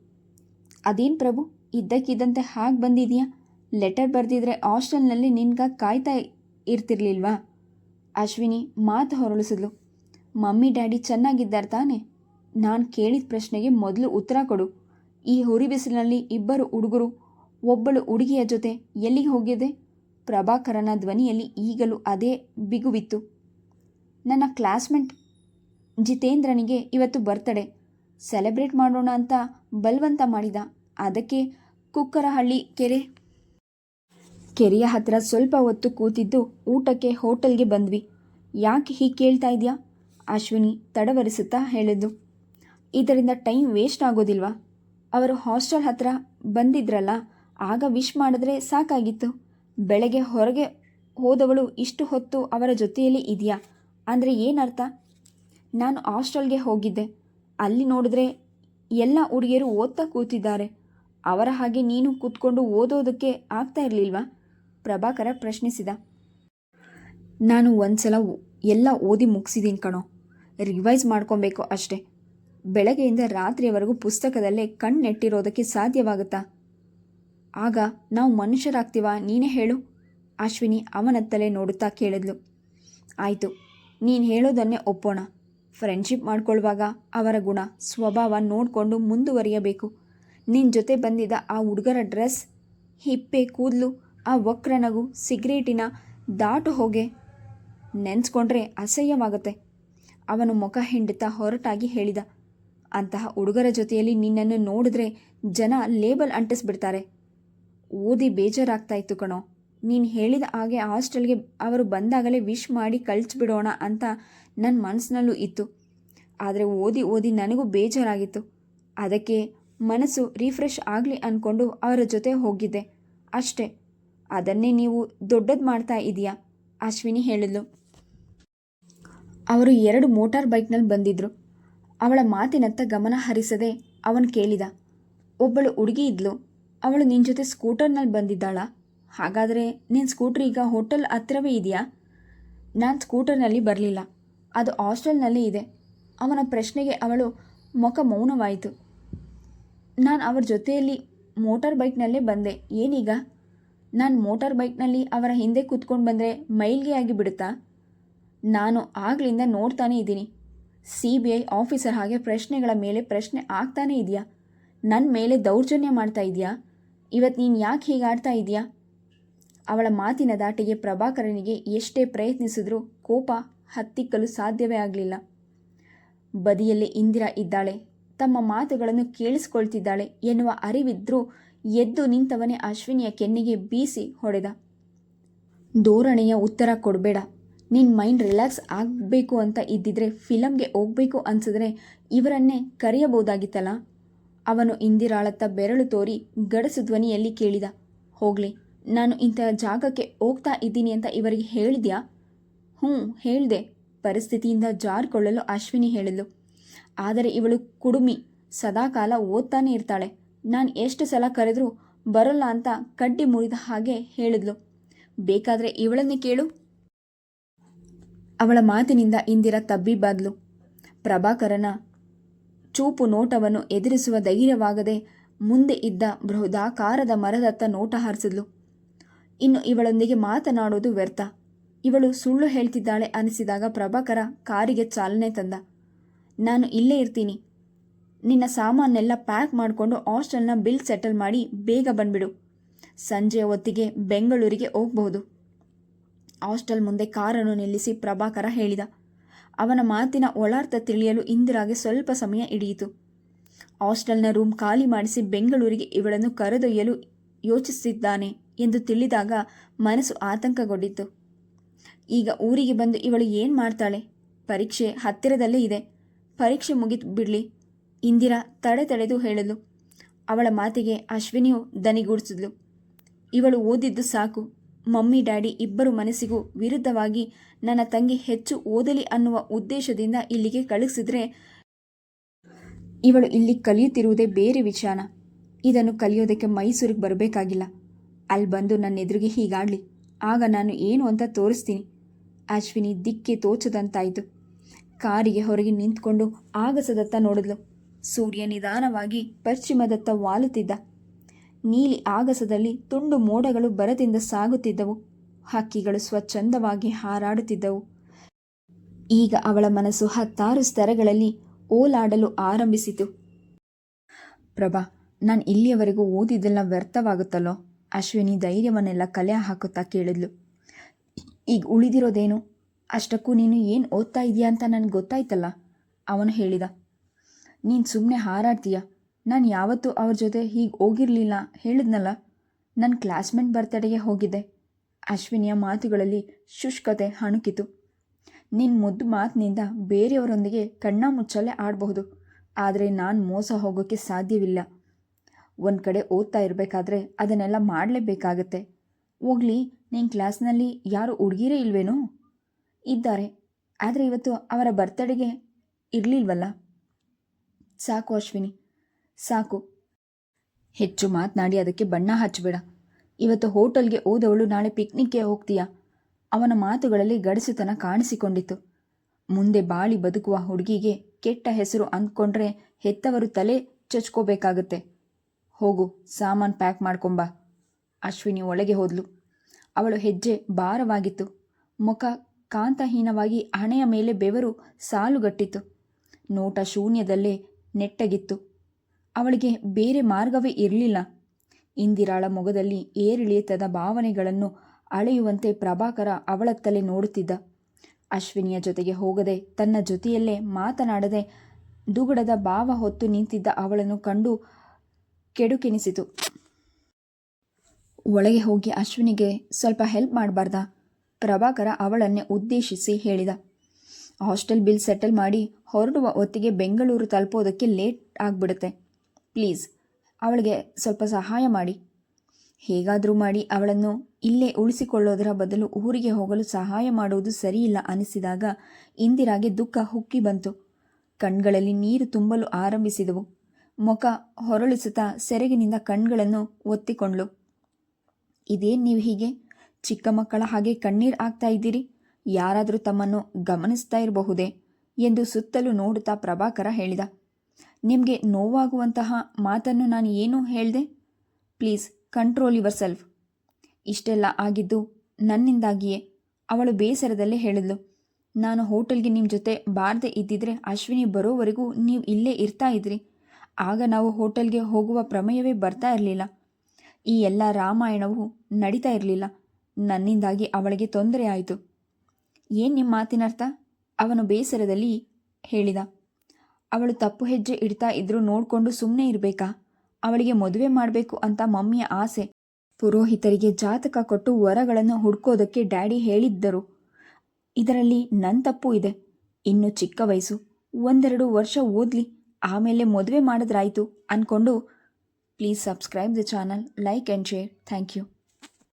ಅದೇನು ಪ್ರಭು, ಇದ್ದಕ್ಕಿದ್ದಂತೆ ಹಾಗೆ ಬಂದಿದೆಯಾ? ಲೆಟರ್ ಬರೆದಿದ್ರೆ ಹಾಸ್ಟೆಲ್ನಲ್ಲಿ ನಿನ್ಗ ಕಾಯ್ತಾ ಇರ್ತಿರ್ಲಿಲ್ವಾ? ಅಶ್ವಿನಿ ಮಾತು ಹೊರಳಿಸಿದ್ಲು. ಮಮ್ಮಿ, ಡ್ಯಾಡಿ ಚೆನ್ನಾಗಿದ್ದಾರೆ ತಾನೆ? ನಾನು ಕೇಳಿದ ಪ್ರಶ್ನೆಗೆ ಮೊದಲು ಉತ್ತರ ಕೊಡು. ಈ ಹುರಿ ಬಿಸಿಲಿನಲ್ಲಿ ಇಬ್ಬರು ಹುಡುಗರು, ಒಬ್ಬಳು ಹುಡುಗಿಯ ಜೊತೆ ಎಲ್ಲಿಗೆ ಹೋಗಿದೆ ಪ್ರಭಾಕರನ ಧ್ವನಿಯಲ್ಲಿ ಈಗಲೂ ಅದೇ ಬಿಗುವಿತ್ತು. ನನ್ನ ಕ್ಲಾಸ್ಮೇಟ್ ಜಿತೇಂದ್ರನಿಗೆ ಇವತ್ತು ಬರ್ತಡೆ. ಸೆಲೆಬ್ರೇಟ್ ಮಾಡೋಣ ಅಂತ ಬಲವಂತ ಮಾಡಿದ. ಅದಕ್ಕೆ ಕುಕ್ಕರಹಳ್ಳಿ ಕೆರೆ, ಕೆರೆಯ ಹತ್ತಿರ ಸ್ವಲ್ಪ ಹೊತ್ತು ಕೂತಿದ್ದು ಊಟಕ್ಕೆ ಹೋಟೆಲ್ಗೆ ಬಂದ್ವಿ. ಯಾಕೆ ಹೀಗೆ ಕೇಳ್ತಾ ಇದೆಯಾ? ಅಶ್ವಿನಿ ತಡವರಿಸುತ್ತಾ ಹೇಳಿದ್ದು. ಇದರಿಂದ ಟೈಮ್ ವೇಸ್ಟ್ ಆಗೋದಿಲ್ವಾ? ಅವರು ಹಾಸ್ಟೆಲ್ ಹತ್ರ ಬಂದಿದ್ರಲ್ಲ, ಆಗ ವಿಶ್ ಮಾಡಿದ್ರೆ ಸಾಕಾಗಿತ್ತು. ಬೆಳಗ್ಗೆ ಹೊರಗೆ ಹೋದವಳು ಇಷ್ಟು ಹೊತ್ತು ಅವರ ಜೊತೆಯಲ್ಲಿ ಇದೆಯಾ? ಅಂದರೆ ಏನರ್ಥ? ನಾನು ಹಾಸ್ಟೆಲ್ಗೆ ಹೋಗಿದ್ದೆ. ಅಲ್ಲಿ ನೋಡಿದ್ರೆ ಎಲ್ಲ ಹುಡುಗಿಯರು ಓದ್ತಾ ಕೂತಿದ್ದಾರೆ. ಅವರ ಹಾಗೆ ನೀನು ಕೂತ್ಕೊಂಡು ಓದೋದಕ್ಕೆ ಆಗ್ತಾ ಇರಲಿಲ್ವಾ? ಪ್ರಭಾಕರ ಪ್ರಶ್ನಿಸಿದ. ನಾನು ಒಂದ್ಸಲ ಎಲ್ಲ ಓದಿ ಮುಗಿಸಿದ್ದೀನಿ ಕಣೋ. ರಿವೈಸ್ ಮಾಡ್ಕೊಬೇಕು ಅಷ್ಟೇ. ಬೆಳಗ್ಗೆಯಿಂದ ರಾತ್ರಿಯವರೆಗೂ ಪುಸ್ತಕದಲ್ಲೇ ಕಣ್ಣೆಟ್ಟಿರೋದಕ್ಕೆ ಸಾಧ್ಯವಾಗುತ್ತಾ? ಆಗ ನಾವು ಮನುಷ್ಯರಾಗ್ತೀವಾ ನೀನೇ ಹೇಳು. ಅಶ್ವಿನಿ ಅವನತ್ತಲೇ ನೋಡುತ್ತಾ ಕೇಳಿದ್ಲು. ಆಯಿತು, ನೀನು ಹೇಳೋದನ್ನೇ ಒಪ್ಪೋಣ. ಫ್ರೆಂಡ್ಶಿಪ್ ಮಾಡ್ಕೊಳ್ಳುವಾಗ ಅವರ ಗುಣ, ಸ್ವಭಾವ ನೋಡಿಕೊಂಡು ಮುಂದುವರಿಯಬೇಕು. ನಿನ್ನ ಜೊತೆ ಬಂದಿದ್ದ ಆ ಹುಡುಗರ ಡ್ರೆಸ್, ಹಿಪ್ಪೆ ಕೂದಲು, ಆ ವಕ್ರನಗು ಸಿಗರೇಟಿನ ದಾಟು ಹೋಗೆ. ನೆನೆಸ್ಕೊಂಡ್ರೆ ಅಸಹ್ಯವಾಗುತ್ತೆ. ಅವನು ಮುಖ ಹಿಂಡುತ್ತಾ ಹೊರಟಾಗಿ ಹೇಳಿದ. ಅಂತಹ ಹುಡುಗರ ಜೊತೆಯಲ್ಲಿ ನಿನ್ನನ್ನು ನೋಡಿದ್ರೆ ಜನ ಲೇಬಲ್ ಅಂಟಿಸ್ಬಿಡ್ತಾರೆ. ಓದಿ ಬೇಜಾರಾಗ್ತಾ ಇತ್ತು ಕಣೋ. ನೀನು ಹೇಳಿದ ಹಾಗೆ ಹಾಸ್ಟೆಲ್ಗೆ ಅವರು ಬಂದಾಗಲೇ ವಿಶ್ ಮಾಡಿ ಕಳಿಸ್ಬಿಡೋಣ ಅಂತ ನನ್ನ ಮನಸ್ಸಿನಲ್ಲೂ ಇತ್ತು. ಆದರೆ ಓದಿ ಓದಿ ನನಗೂ ಬೇಜಾರಾಗಿತ್ತು. ಅದಕ್ಕೆ ಮನಸ್ಸು ರಿಫ್ರೆಶ್ ಆಗಲಿ ಅಂದ್ಕೊಂಡು ಅವರ ಜೊತೆ ಹೋಗಿದ್ದೆ. ಅಷ್ಟೇ. ಅದನ್ನೇ ನೀವು ದೊಡ್ಡದು ಮಾಡ್ತಾ ಇದೆಯಾ? ಅಶ್ವಿನಿ ಹೇಳಿದ್ಲು. ಅವರು ಎರಡು ಮೋಟಾರ್ ಬೈಕ್ನಲ್ಲಿ ಬಂದಿದ್ರು. ಅವಳ ಮಾತಿನತ್ತ ಗಮನ ಹರಿಸದೆ ಅವನು ಕೇಳಿದ, ಒಬ್ಬಳು ಹುಡುಗಿ ಇದ್ಲು. ಅವಳು ನಿನ್ನ ಜೊತೆ ಸ್ಕೂಟರ್ನಲ್ಲಿ ಬಂದಿದ್ದಾಳ. ಹಾಗಾದರೆ ನಿನ್ನ ಸ್ಕೂಟ್ರ್ ಈಗ ಹೋಟೆಲ್ ಹತ್ತಿರವೇ ಇದೆಯಾ? ನಾನು ಸ್ಕೂಟರ್ನಲ್ಲಿ ಬರಲಿಲ್ಲ. ಅದು ಹಾಸ್ಟೆಲ್ನಲ್ಲಿ ಇದೆ. ಅವನ ಪ್ರಶ್ನೆಗೆ ಅವಳು ಮುಖ ಮೌನವಾಯಿತು. ನಾನು ಅವರ ಜೊತೆಯಲ್ಲಿ ಮೋಟಾರ್ ಬೈಕ್ನಲ್ಲೇ ಬಂದೆ. ಏನೀಗ? ನಾನು ಮೋಟಾರ್ ಬೈಕ್ನಲ್ಲಿ ಅವರ ಹಿಂದೆ ಕೂತ್ಕೊಂಡು ಬಂದರೆ ಮೈಲ್ಗೆ ಆಗಿ ಬಿಡುತ್ತಾ? ನಾನು ಆಗಲಿಂದ ನೋಡ್ತಾನೇ ಇದ್ದೀನಿ. ಸಿ ಬಿ ಐ ಆಫೀಸರ್ ಹಾಗೆ ಪ್ರಶ್ನೆಗಳ ಮೇಲೆ ಪ್ರಶ್ನೆ ಆಗ್ತಾನೇ ಇದೆಯಾ? ನನ್ನ ಮೇಲೆ ದೌರ್ಜನ್ಯ ಮಾಡ್ತಾ ಇದೆಯಾ? ಇವತ್ತು ನೀನು ಯಾಕೆ ಹೀಗೆ ಆಡ್ತಾ ಇದೆಯಾ? ಅವಳ ಮಾತಿನ ದಾಟಿಗೆ ಪ್ರಭಾಕರನಿಗೆ ಎಷ್ಟೇ ಪ್ರಯತ್ನಿಸಿದ್ರೂ ಕೋಪ ಹತ್ತಿಕ್ಕಲು ಸಾಧ್ಯವೇ ಆಗಲಿಲ್ಲ. ಬದಿಯಲ್ಲಿ ಇಂದಿರಾ ಇದ್ದಾಳೆ. ತಮ್ಮ ಮಾತುಗಳನ್ನು ಕೇಳಿಸ್ಕೊಳ್ತಿದ್ದಾಳೆ ಎನ್ನುವ ಅರಿವಿದ್ರೂ ಎದ್ದು ನಿಂತವನೇ ಅಶ್ವಿನಿಯ ಕೆನ್ನಿಗೆ ಬೀಸಿ ಹೊಡೆದ. ಧೋರಣೆಯ ಉತ್ತರ ಕೊಡಬೇಡ. ನಿನ್ನ ಮೈಂಡ್ ರಿಲ್ಯಾಕ್ಸ್ ಆಗಬೇಕು ಅಂತ ಇದ್ದಿದ್ರೆ ಫಿಲಮ್ಗೆ ಹೋಗ್ಬೇಕು ಅನ್ಸಿದ್ರೆ ಇವರನ್ನೇ ಕರೆಯಬಹುದಾಗಿತ್ತಲ್ಲ? ಅವನು ಇಂದಿರಾಳತ್ತ ಬೆರಳು ತೋರಿ ಗಡಸು ಧ್ವನಿಯಲ್ಲಿ ಕೇಳಿದ, ಹೋಗ್ಲಿ, ನಾನು ಇಂಥ ಜಾಗಕ್ಕೆ ಹೋಗ್ತಾ ಇದ್ದೀನಿ ಅಂತ ಇವರಿಗೆ ಹೇಳಿದ್ಯಾ? ಹ್ಞೂ, ಹೇಳಿದೆ, ಪರಿಸ್ಥಿತಿಯಿಂದ ಜಾರ್ಕೊಳ್ಳಲು ಅಶ್ವಿನಿ ಹೇಳಿದ್ಲು. ಆದರೆ ಇವಳು ಕುಡುಮಿ, ಸದಾಕಾಲ ಓದ್ತಾನೆ ಇರ್ತಾಳೆ. ನಾನು ಎಷ್ಟು ಸಲ ಕರೆದರೂ ಬರೋಲ್ಲ ಅಂತ ಕಡ್ಡಿ ಮುರಿದ ಹಾಗೆ ಹೇಳಿದ್ಲು. ಬೇಕಾದರೆ ಇವಳನ್ನೇ ಕೇಳು. ಅವಳ ಮಾತಿನಿಂದ ಇಂದಿರಾ ತಬ್ಬಿಬ್ಬಾದ್ಲು ಪ್ರಭಾಕರನ ಚೂಪು ನೋಟವನ್ನು ಎದುರಿಸುವ ಧೈರ್ಯವಾಗದೆ ಮುಂದೆ ಇದ್ದ ಬೃಹದಾಕಾರದ ಮರದತ್ತ ನೋಟ ಹಾರಿಸಿದ್ಲು. ಇನ್ನು ಇವಳೊಂದಿಗೆ ಮಾತನಾಡೋದು ವ್ಯರ್ಥ. ಇವಳು ಸುಳ್ಳು ಹೇಳ್ತಿದ್ದಾಳೆ ಅನಿಸಿದಾಗ ಪ್ರಭಾಕರ ಕಾರಿಗೆ ಚಾಲನೆ ತಂದ. ನಾನು ಇಲ್ಲೇ ಇರ್ತೀನಿ. ನಿನ್ನ ಸಾಮಾನೆಲ್ಲ ಪ್ಯಾಕ್ ಮಾಡಿಕೊಂಡು ಹಾಸ್ಟೆಲ್ನ ಬಿಲ್ ಸೆಟಲ್ ಮಾಡಿ ಬೇಗ ಬಂದ್ಬಿಡು. ಸಂಜೆಯ ಹೊತ್ತಿಗೆ ಬೆಂಗಳೂರಿಗೆ ಹೋಗಬಹುದು. ಹಾಸ್ಟೆಲ್ ಮುಂದೆ ಕಾರನ್ನು ನಿಲ್ಲಿಸಿ ಪ್ರಭಾಕರ ಹೇಳಿದ. ಅವನ ಮಾತಿನ ಒಳಾರ್ಥ ತಿಳಿಯಲು ಇಂದಿರಾಗೆ ಸ್ವಲ್ಪ ಸಮಯ ಹಿಡಿಯಿತು. ಹಾಸ್ಟೆಲ್ನ ರೂಮ್ ಖಾಲಿ ಮಾಡಿಸಿ ಬೆಂಗಳೂರಿಗೆ ಇವಳನ್ನು ಕರೆದೊಯ್ಯಲು ಯೋಚಿಸಿದ್ದಾನೆ ಎಂದು ತಿಳಿದಾಗ ಮನಸ್ಸು ಆತಂಕಗೊಂಡಿತ್ತು. ಈಗ ಊರಿಗೆ ಬಂದು ಇವಳು ಏನು ಮಾಡ್ತಾಳೆ? ಪರೀಕ್ಷೆ ಹತ್ತಿರದಲ್ಲೇ ಇದೆ. ಪರೀಕ್ಷೆ ಮುಗಿದು ಬಿಡಲಿ. ಇಂದಿರಾ ತಡೆ ತಡೆದು ಹೇಳಲು. ಅವಳ ಮಾತಿಗೆ ಅಶ್ವಿನಿಯು ದನಿಗೂಡಿಸಿದ್ಲು. ಇವಳು ಓದಿದ್ದು ಸಾಕು. ಮಮ್ಮಿ, ಡ್ಯಾಡಿ ಇಬ್ಬರು ಮನಸ್ಸಿಗೂ ವಿರುದ್ಧವಾಗಿ ನನ್ನ ತಂಗಿ ಹೆಚ್ಚು ಓದಲಿ ಅನ್ನುವ ಉದ್ದೇಶದಿಂದ ಇಲ್ಲಿಗೆ ಕಳಿಸಿದ್ರೆ ಇವಳು ಇಲ್ಲಿ ಕಲಿಯುತ್ತಿರುವುದೇ ಬೇರೆ ವಿಚಾರ. ಇದನ್ನು ಕಲಿಯೋದಕ್ಕೆ ಮೈಸೂರಿಗೆ ಬರಬೇಕಾಗಿಲ್ಲ. ಅಲ್ಲಿ ಬಂದು ನನ್ನ ಎದುರಿಗೆ ಹೀಗಾಡಲಿ. ಆಗ ನಾನು ಏನು ಅಂತ ತೋರಿಸ್ತೀನಿ. ಅಶ್ವಿನಿ ದಿಕ್ಕೆ ತೋಚದಂತಾಯಿತು. ಕಾರಿಗೆ ಹೊರಗೆ ನಿಂತ್ಕೊಂಡು ಆಗಸದತ್ತ ನೋಡಿದ್ಲು. ಸೂರ್ಯ ನಿಧಾನವಾಗಿ ಪಶ್ಚಿಮದತ್ತ ವಾಲುತ್ತಿದ್ದ. ನೀಲಿ ಆಗಸದಲ್ಲಿ ತುಂಡು ಮೋಡಗಳು ಬರದಿಂದ ಸಾಗುತ್ತಿದ್ದವು. ಹಕ್ಕಿಗಳು ಸ್ವಚ್ಛಂದವಾಗಿ ಹಾರಾಡುತ್ತಿದ್ದವು. ಈಗ ಅವಳ ಮನಸ್ಸು ಹತ್ತಾರು ಸ್ತರಗಳಲ್ಲಿ ಓಲಾಡಲು ಆರಂಭಿಸಿತು. ಪ್ರಭಾ, ನಾನು ಇಲ್ಲಿಯವರೆಗೂ ಓದಿದ್ದೆಲ್ಲ ವ್ಯರ್ಥವಾಗುತ್ತಲ್ಲೋ? ಅಶ್ವಿನಿ ಧೈರ್ಯವನ್ನೆಲ್ಲ ಕಲೆ ಹಾಕುತ್ತಾ ಕೇಳಿದ್ಲು. ಈಗ ಉಳಿದಿರೋದೇನು? ಅಷ್ಟಕ್ಕೂ ನೀನು ಏನು ಓದ್ತಾ ಇದೆಯಾ ಅಂತ ನನಗೆ ಗೊತ್ತಾಯ್ತಲ್ಲ? ಅವನು ಹೇಳಿದ. ನೀನು ಸುಮ್ಮನೆ ಹಾರಾಡ್ತೀಯ? ನಾನು ಯಾವತ್ತೂ ಅವ್ರ ಜೊತೆ ಹೀಗೆ ಹೋಗಿರಲಿಲ್ಲ. ಹೇಳಿದ್ನಲ್ಲ ನನ್ನ ಕ್ಲಾಸ್ಮೇಟ್ ಬರ್ತಡೆಗೆ ಹೋಗಿದ್ದೆ. ಅಶ್ವಿನಿಯ ಮಾತುಗಳಲ್ಲಿ ಶುಷ್ಕತೆ ಹಣುಕಿತು. ನಿನ್ನ ಮುದ್ದು ಮಾತಿನಿಂದ ಬೇರೆಯವರೊಂದಿಗೆ ಕಣ್ಣ ಮುಚ್ಚಲೆ ಆಡಬಹುದು. ಆದರೆ ನಾನು ಮೋಸ ಹೋಗೋಕ್ಕೆ ಸಾಧ್ಯವಿಲ್ಲ. ಒಂದು ಕಡೆ ಓದ್ತಾ ಇರಬೇಕಾದ್ರೆ ಅದನ್ನೆಲ್ಲ ಮಾಡಲೇಬೇಕಾಗತ್ತೆ. ಹೋಗ್ಲಿ ನಿನ್ನ ಕ್ಲಾಸ್ನಲ್ಲಿ ಯಾರು ಹುಡುಗಿರೇ ಇಲ್ವೇನೋ? ಇದ್ದಾರೆ. ಆದರೆ ಇವತ್ತು ಅವರ ಬರ್ತಡೆಗೆ ಇರಲಿಲ್ವಲ್ಲ? ಸಾಕು ಅಶ್ವಿನಿ. ಸಾಕು. ಹೆಚ್ಚು ಮಾತನಾಡಿ ಅದಕ್ಕೆ ಬಣ್ಣ ಹಚ್ಚಬೇಡ ಇವತ್ತು ಹೋಟೆಲ್ಗೆ ಹೋದವಳು ನಾಳೆ ಪಿಕ್ನಿಕ್ಗೆ ಹೋಗ್ತೀಯಾ? ಅವನ ಮಾತುಗಳಲ್ಲಿ ಗಡಸುತನ ಕಾಣಿಸಿಕೊಂಡಿತು ಮುಂದೆ ಬಾಳಿ ಬದುಕುವ ಹುಡುಗಿಗೆ ಕೆಟ್ಟ ಹೆಸರು ಅಂದ್ಕೊಂಡ್ರೆ ಹೆತ್ತವರು ತಲೆ ಚಚ್ಕೋಬೇಕಾಗತ್ತೆ. ಹೋಗು, ಸಾಮಾನು ಪ್ಯಾಕ್ ಮಾಡ್ಕೊಂಬ. ಅಶ್ವಿನಿ ಒಳಗೆ ಹೋದ್ಲು. ಅವಳು ಹೆಜ್ಜೆ ಭಾರವಾಗಿತ್ತು. ಮುಖ ಕಾಂತಹೀನವಾಗಿ ಹಣೆಯ ಮೇಲೆ ಬೆವರು ಸಾಲುಗಟ್ಟಿತ್ತು. ನೋಟ ಶೂನ್ಯದಲ್ಲೇ ನೆಟ್ಟಗಿತ್ತು. ಅವಳಿಗೆ ಬೇರೆ ಮಾರ್ಗವೇ ಇರಲಿಲ್ಲ. ಇಂದಿರಾಳ ಮೊಗದಲ್ಲಿ ಏರಿಳಿತದ ಭಾವನೆಗಳನ್ನು ಅಳೆಯುವಂತೆ ಪ್ರಭಾಕರ ಅವಳತ್ತಲೇ ನೋಡುತ್ತಿದ್ದ. ಅಶ್ವಿನಿಯ ಜೊತೆಗೆ ಹೋಗದೆ ತನ್ನ ಜೊತೆಯಲ್ಲೇ ಮಾತನಾಡದೆ ದುಗುಡದ ಭಾವ ಹೊತ್ತು ನಿಂತಿದ್ದ ಅವಳನ್ನು ಕಂಡು ಕೆಡುಕೆನಿಸಿತು. ಒಳಗೆ ಹೋಗಿ ಅಶ್ವಿನಿಗೆ ಸ್ವಲ್ಪ ಹೆಲ್ಪ್ ಮಾಡಬಾರ್ದ? ಪ್ರಭಾಕರ ಅವಳನ್ನೇ ಉದ್ದೇಶಿಸಿ ಹೇಳಿದ. ಹಾಸ್ಟೆಲ್ ಬಿಲ್ ಸೆಟಲ್ ಮಾಡಿ ಹೊರಡುವ ಹೊತ್ತಿಗೆ ಬೆಂಗಳೂರು ತಲುಪೋದಕ್ಕೆ ಲೇಟ್ ಆಗಿಬಿಡುತ್ತೆ. ಪ್ಲೀಸ್, ಅವಳಿಗೆ ಸ್ವಲ್ಪ ಸಹಾಯ ಮಾಡಿ. ಹೇಗಾದರೂ ಮಾಡಿ, ಅವಳನ್ನು ಇಲ್ಲೇ ಉಳಿಸಿಕೊಳ್ಳೋದರ ಬದಲು ಊರಿಗೆ ಹೋಗಲು ಸಹಾಯ ಮಾಡುವುದು ಸರಿಯಿಲ್ಲ ಅನಿಸಿದಾಗ ಇಂದಿರಾಗೆ ದುಃಖ ಹುಕ್ಕಿ ಬಂತು. ಕಣ್ಗಳಲ್ಲಿ ನೀರು ತುಂಬಲು ಆರಂಭಿಸಿದವು. ಮುಖ ಹೊರಳಿಸುತ್ತಾ ಸೆರಗಿನಿಂದ ಕಣ್ಗಳನ್ನು ಒತ್ತಿಕೊಂಡ್ಳು. ಇದೇನು ನೀವು ಹೀಗೆ? ಚಿಕ್ಕ ಮಕ್ಕಳ ಹಾಗೆ ಕಣ್ಣೀರು ಆಗ್ತಾ ಇದ್ದೀರಿ? ಯಾರಾದರೂ ತಮ್ಮನ್ನು ಗಮನಿಸ್ತಾ ಇರಬಹುದೇ? ಎಂದು ಸುತ್ತಲೂ ನೋಡುತ್ತಾ ಪ್ರಭಾಕರ ಹೇಳಿದ. ನಿಮಗೆ ನೋವಾಗುವಂತಹ ಮಾತನ್ನು ನಾನು ಏನು ಹೇಳಿದೆ? Please control yourself. ಇಷ್ಟೆಲ್ಲ ಆಗಿದ್ದು ನನ್ನಿಂದಾಗಿಯೇ ಅವಳು ಬೇಸರದಲ್ಲೇ ಹೇಳಿದ್ಲು. ನಾನು ಹೋಟೆಲ್ಗೆ ನಿಮ್ಮ ಜೊತೆ ಬಾರದೆ ಇದ್ದಿದ್ರೆ ಅಶ್ವಿನಿ ಬರೋವರೆಗೂ ನೀವು ಇಲ್ಲೇ ಇರ್ತಾ ಇದ್ರಿ. ಆಗ ನಾವು ಹೋಟೆಲ್ಗೆ ಹೋಗುವ ಪ್ರಮೇಯವೇ ಬರ್ತಾ ಇರಲಿಲ್ಲ. ಈ ಎಲ್ಲ ರಾಮಾಯಣವು ನಡೀತಾ ಇರಲಿಲ್ಲ. ನನ್ನಿಂದಾಗಿ ಅವಳಿಗೆ ತೊಂದರೆ ಆಯಿತು. ಏನು ನಿಮ್ಮ ಮಾತಿನರ್ಥ? ಅವನು ಬೇಸರದಲ್ಲಿ ಹೇಳಿದ. ಅವಳು ತಪ್ಪು ಹೆಜ್ಜೆ ಇಡ್ತಾ ಇದ್ರೂ ನೋಡಿಕೊಂಡು ಸುಮ್ಮನೆ ಇರಬೇಕಾ? ಅವಳಿಗೆ ಮದುವೆ ಮಾಡಬೇಕು ಅಂತ ಮಮ್ಮಿಯ ಆಸೆ. ಪುರೋಹಿತರಿಗೆ ಜಾತಕ ಕೊಟ್ಟು ವರಗಳನ್ನು ಹುಡ್ಕೋದಕ್ಕೆ ಡ್ಯಾಡಿ ಹೇಳಿದ್ದರು. ಇದರಲ್ಲಿ ನನ್ನ ತಪ್ಪು ಇದೆ. ಇನ್ನು ಚಿಕ್ಕ ವಯಸ್ಸು. ಒಂದೆರಡು ವರ್ಷ ಓದಲಿ. ಆಮೇಲೆ ಮದುವೆ ಮಾಡಿದ್ರಾಯ್ತು ಅಂದ್ಕೊಂಡು please subscribe the channel, like and share. Thank you.